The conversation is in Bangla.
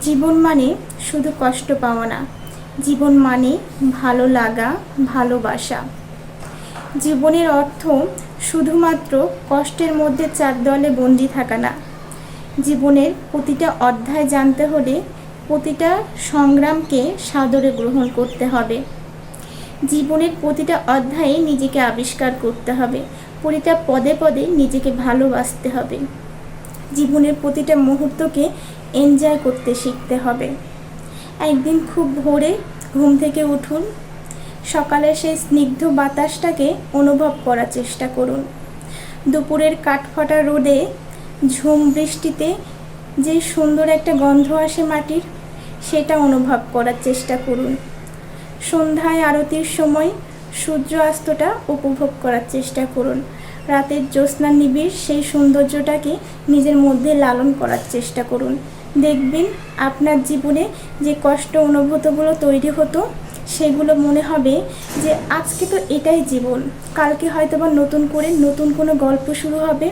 জীবন মানে শুধু কষ্ট পাওয়া না। জীবন মানে ভালো লাগা, ভালোবাসা। জীবনের অর্থ শুধুমাত্র কষ্টের মধ্যে চার দলে বন্দি থাকা না। জীবনের প্রতিটা অধ্যায় জানতে হলে প্রতিটা সংগ্রামকে সাদরে গ্রহণ করতে হবে। জীবনের প্রতিটা অধ্যায়ে নিজেকে আবিষ্কার করতে হবে। প্রতিটা পদে পদে নিজেকে ভালোবাসতে হবে। জীবনের প্রতিটা মুহূর্তকে এনজয় করতে শিখতে হবে। একদিন খুব ভোরে ঘুম থেকে উঠুন। সকালে সেই স্নিগ্ধ বাতাসটাকে অনুভব করার চেষ্টা করুন। দুপুরের কাঠফাটা রোদে ঝুম বৃষ্টিতে যে সুন্দর একটা গন্ধ আসে মাটির, সেটা অনুভব করার চেষ্টা করুন। সন্ধ্যায় আরতির সময় সূর্য অস্তটা উপভোগ করার চেষ্টা করুন। রাতের জ্যোৎস্না নিবিড় সেই সৌন্দর্যটাকে নিজের মধ্যে লালন করার চেষ্টা করুন। দেখবেন আপনার জীবনে যে কষ্ট অনুভূতগুলো তৈরি হতো, সেগুলো মনে হবে যে আজকে তো এটাই জীবন। কালকে হয়তো বা নতুন করে নতুন কোনো গল্প শুরু হবে।